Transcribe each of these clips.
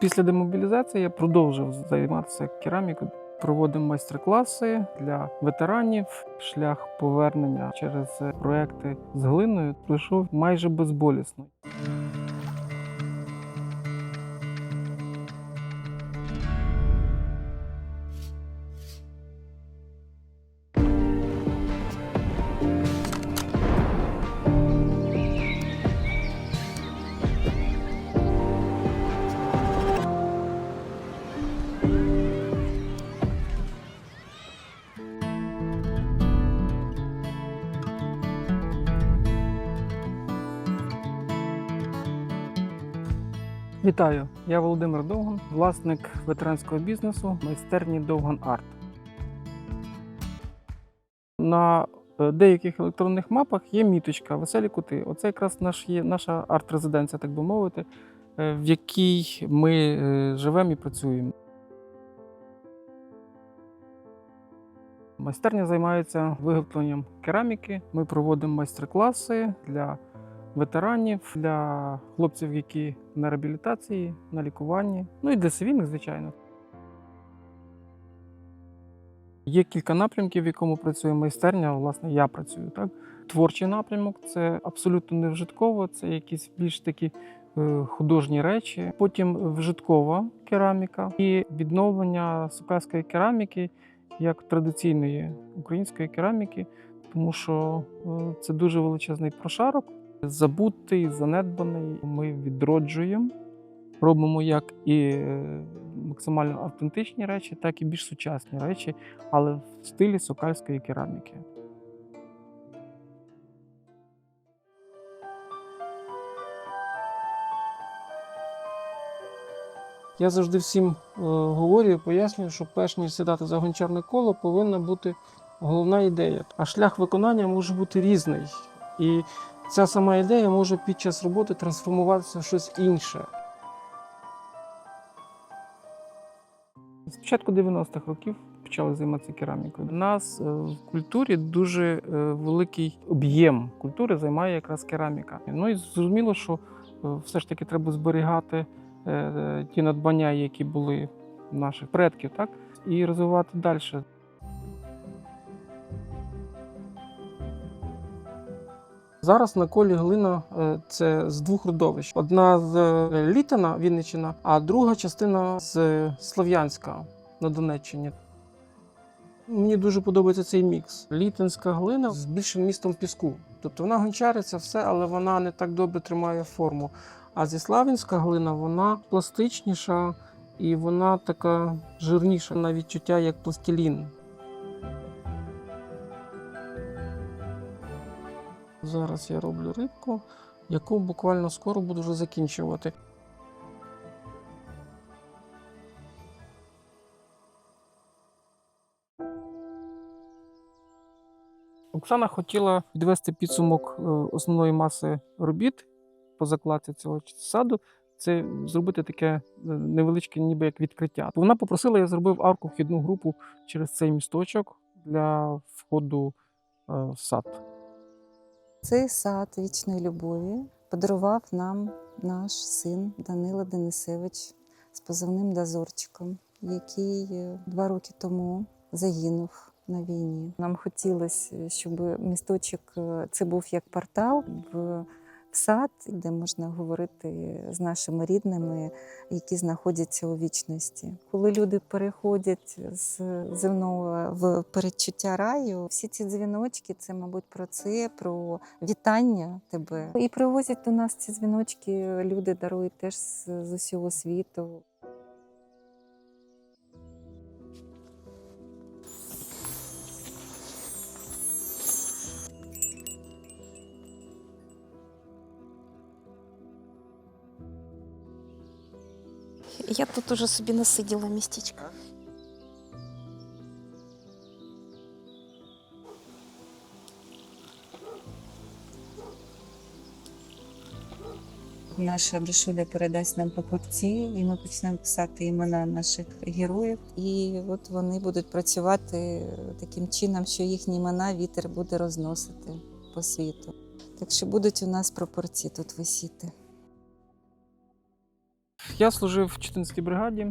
Після демобілізації я продовжив займатися керамікою. Проводимо майстер-класи для ветеранів. Шлях повернення через проекти з глиною пройшов майже безболісно. Вітаю! Я Володимир Довган, власник ветеранського бізнесу майстерні Довган Арт. На е, деяких електронних мапах є міточка Веселі кути. Оце якраз наш є наша арт-резиденція, так би мовити, е, в якій ми е, живемо і працюємо. Майстерня займається виготовленням кераміки. Ми проводимо майстер-класи для ветеранів, для хлопців, які на реабілітації, на лікуванні, ну і для цивільних, звичайно. Є кілька напрямків, в якому працює майстерня. Власне, я працюю. Так? Творчий напрямок це абсолютно не вжитково, це якісь більш такі е, художні речі. Потім вжиткова кераміка і відновлення сукальської кераміки як традиційної української кераміки, тому що е, це дуже величезний прошарок забутий, занедбаний. Ми відроджуємо, робимо як і е, максимально автентичні речі, так і більш сучасні речі, але в стилі сокальської кераміки. Я завжди всім е, говорю і пояснюю, що перш ніж сідати за гончарне коло, повинна бути головна ідея. А шлях виконання може бути різний. І ця сама ідея може під час роботи трансформуватися в щось інше. З початку 90-х років почали займатися керамікою. У нас е, в культурі дуже е, великий об'єм культури займає якраз кераміка. Ну і зрозуміло, що е, все ж таки треба зберігати ті надбання, які були наших предків, так, і розвивати далі. Зараз на колі глина е, це з двох родовищ: одна з е, Літина, Вінниччина, а друга частина з Слов'янська на Донеччині. Мені дуже подобається цей мікс. Літинська глина з більшим містом піску. Тобто вона гончариться все, але вона не так добре тримає форму. А зі славянська глина вона пластичніша і вона така жирніша на відчуття, як пластилін. Зараз я роблю рибку, яку буквально скоро буду вже закінчувати. Оксана хотіла підвести підсумок е, основної маси робіт по закладці цього саду. Це зробити таке е, невеличке, ніби як відкриття. Вона попросила, я зробив арку вхідну групу через цей місточок для входу е, в сад. Цей сад вічної любові подарував нам наш син Данило Денисевич з позивним Дозорчиком, який е, два роки тому загинув на війні. Нам хотілося, щоб місточок е, це був як портал в сад, де можна говорити з нашими рідними, які знаходяться у вічності. Коли люди переходять з земного в передчуття раю, всі ці дзвіночки це, мабуть, про це, про вітання тебе. І привозять до нас ці дзвіночки. Люди дарують теж з, усього світу. Я тут уже собі насиділа містечко. Наша брошуля передасть нам папірці, і ми почнемо писати імена наших героїв. І от вони будуть працювати таким чином, що їхні імена вітер буде розносити по світу. Так що будуть у нас пропорції тут висіти. Я служив в 14-й бригаді,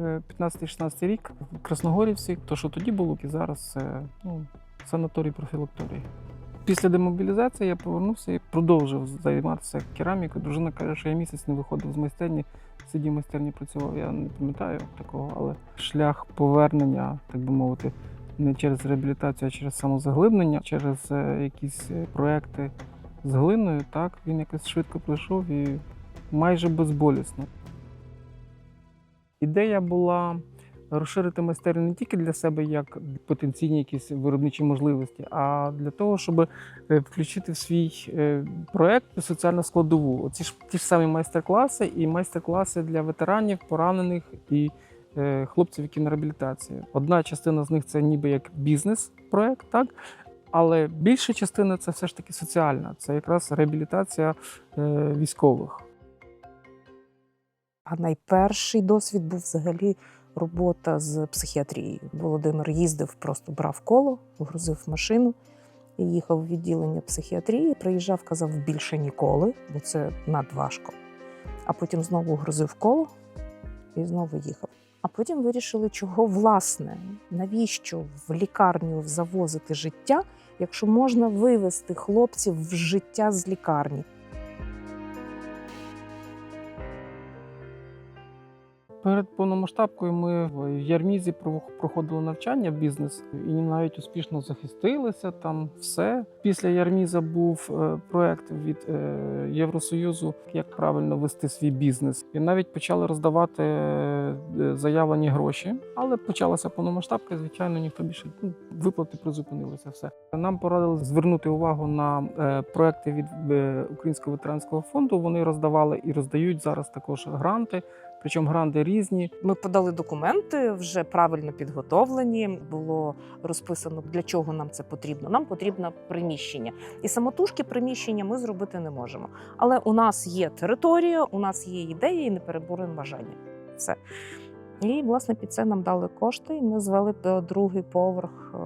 е, 15-16 рік в Красногорівці. То, що тоді було, і зараз це ну, санаторій профілакторій. Після демобілізації я повернувся і продовжив займатися керамікою. Дружина каже, що я місяць не виходив з майстерні, сидів в майстерні працював. Я не пам'ятаю такого, але шлях повернення, так би мовити, не через реабілітацію, а через самозаглиблення, через е, якісь е, проекти з глиною, так, він якось швидко пройшов і майже безболісно. Ідея була розширити майстерню не тільки для себе як потенційні якісь виробничі можливості, а для того, щоб е, включити в свій е, проект соціальну складову. Оці ж ті ж самі майстер-класи і майстер-класи для ветеранів, поранених і е, хлопців, які на реабілітації. Одна частина з них це ніби як бізнес-проект, так. Але більша частина це все ж таки соціальна, це якраз реабілітація військових. А найперший досвід був взагалі робота з психіатрією. Володимир їздив, просто брав коло, грузив машину і їхав в відділення психіатрії. Приїжджав, казав більше ніколи, бо це надважко. А потім знову грузив коло і знову їхав. А потім вирішили, чого власне, навіщо в лікарню завозити життя, якщо можна вивести хлопців в життя з лікарні. Перед повномасштабкою ми в Ярмізі про- проходили навчання бізнес і навіть успішно захистилися там все. Після Ярміза був е, проект від е, Євросоюзу, як правильно вести свій бізнес. І навіть почали роздавати е, заявлені гроші. Але почалася повномасштабка, і, звичайно, ніхто більше ну, виплати призупинилися. Все нам порадили звернути увагу на проекти від Українського ветеранського фонду. Вони роздавали і роздають зараз також гранти. Причому гранти різні. Ми подали документи, вже правильно підготовлені. Було розписано, для чого нам це потрібно. Нам потрібно приміщення. І самотужки приміщення ми зробити не можемо. Але у нас є територія, у нас є ідея і непереборне бажання. Все. І, власне, під це нам дали кошти, і ми звели другий поверх, е,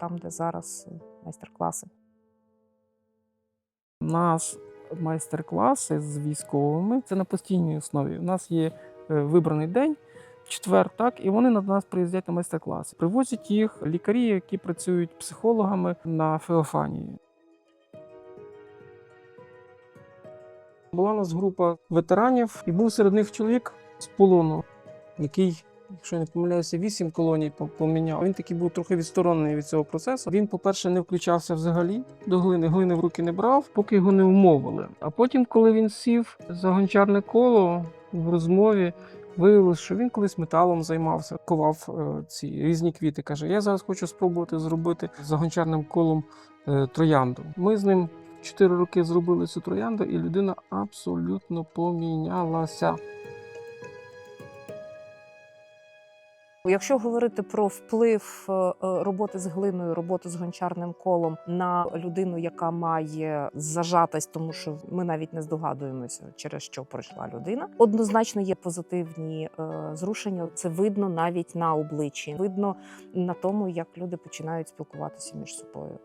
там, де зараз майстер-класи. У нас майстер-класи з військовими. Це на постійній основі. У нас є е, вибраний день. Четвер, так, і вони на нас приїздять на майстер-класи. Привозять їх лікарі, які працюють психологами на Феофанії. Була у нас група ветеранів, і був серед них чоловік з полону, який, якщо я не помиляюся, вісім колоній поміняв. Він такий був трохи відсторонений від цього процесу. Він, по-перше, не включався взагалі до глини, глини в руки не брав, поки його не вмовили. А потім, коли він сів за гончарне коло в розмові, виявилось, що він колись металом займався, ковав е, ці різні квіти. Каже: Я зараз хочу спробувати зробити за гончарним колом е, троянду. Ми з ним. Чотири роки зробили цю троянду, і людина абсолютно помінялася. Якщо говорити про вплив е, е, роботи з глиною, роботи з гончарним колом на людину, яка має зажатость, тому що ми навіть не здогадуємося, через що пройшла людина, однозначно є позитивні е, зрушення. Це видно навіть на обличчі, видно на тому, як люди починають спілкуватися між собою.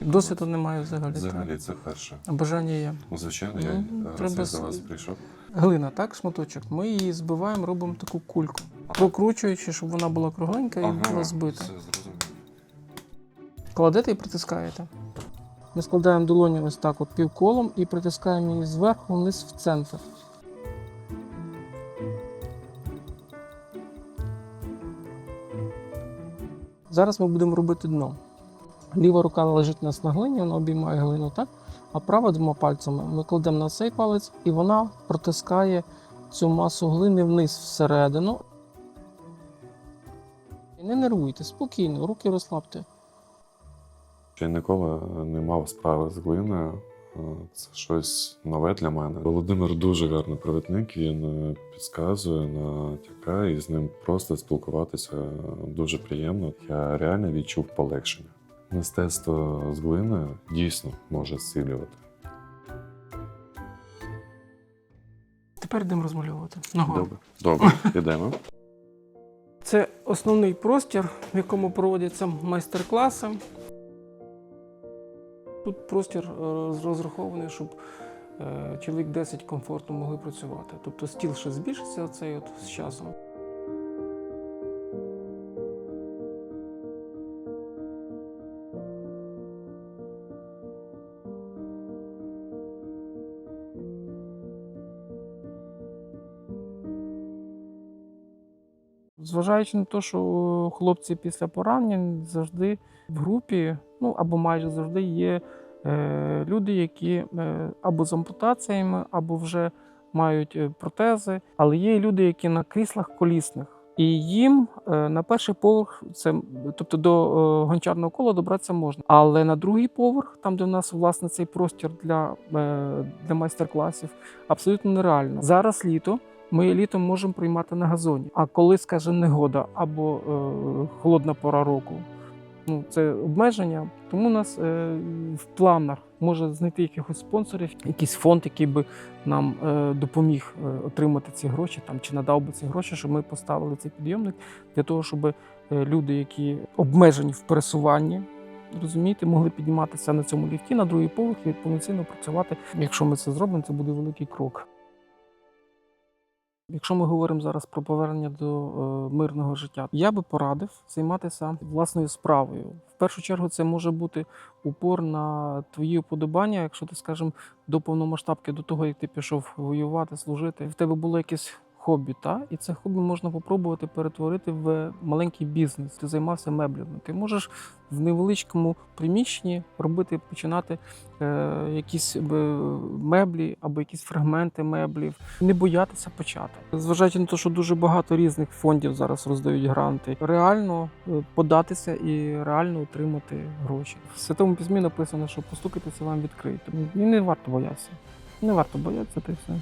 Досвіду немає взагалі. Взагалі це перше. Бажання є. Ну, звичайно, Ну, я треба раз я с- до вас прийшов. Глина, так, шматочок. Ми її збиваємо, робимо таку кульку, прокручуючи, щоб вона була кругленька і була збита. Все зрозуміло. Кладете і притискаєте. Ми складаємо долоні ось так, от півколом, і притискаємо її зверху вниз в центр. Зараз ми будемо робити дно. Ліва рука лежить у нас на глині, вона обіймає глину, так? А права двома пальцями ми кладемо на цей палець, і вона протискає цю масу глини вниз всередину. Не нервуйте, спокійно, руки розслабте. Я ніколи не мав справи з глиною. Е, Це щось нове для мене. Володимир дуже гарний провідник. Він е, підказує, натякає, і з ним просто спілкуватися дуже приємно. Я реально відчув полегшення. Мистецтво з глиною дійсно може зцілювати. Тепер йдемо розмальовувати. Ногою. Добре, добре, йдемо. Це основний простір, в якому проводяться майстер-класи. Тут простір е, розрахований, щоб е, чоловік 10 комфортно могли працювати. Тобто стіл ще збільшиться цей от з часом. Зважаючи на те, що хлопці після поранень завжди в групі, ну або майже завжди є е, люди, які е, або з ампутаціями, або вже мають е, протези, але є люди, які на кріслах колісних. І їм е, на перший поверх, це тобто до е, гончарного кола добратися можна. Але на другий поверх, там де в нас власне цей простір для, е, для майстер-класів, абсолютно нереально. Зараз літо. Ми літом можемо приймати на газоні. А коли, скажімо, негода або е, холодна пора року, ну це обмеження. Тому у нас е, в планах може знайти якихось спонсорів, якийсь фонд, який би нам е, допоміг е, отримати ці гроші, там чи надав би ці гроші, щоб ми поставили цей підйомник для того, щоб е, люди, які обмежені в пересуванні. Розумієте, могли підніматися на цьому ліфті на другий поверх і повноцінно працювати. Якщо ми це зробимо, це буде великий крок. Якщо ми говоримо зараз про повернення до е, мирного життя, я би порадив займатися власною справою. В першу чергу це може бути упор на твої уподобання. Якщо ти, скажімо, до повномасштабки, до того як ти пішов воювати, служити, в тебе було якесь хобі, та і це хобі можна попробувати перетворити в маленький бізнес. Ти займався меблями. Ти можеш в невеличкому приміщенні робити, починати е, якісь е, меблі або якісь фрагменти меблів, не боятися почати. Зважаючи на те, що дуже багато різних фондів зараз роздають гранти, реально е, податися і реально отримати гроші. В святому письмі написано, що постукайтеся вам відкриють. І не варто боятися. Не варто боятися, й все.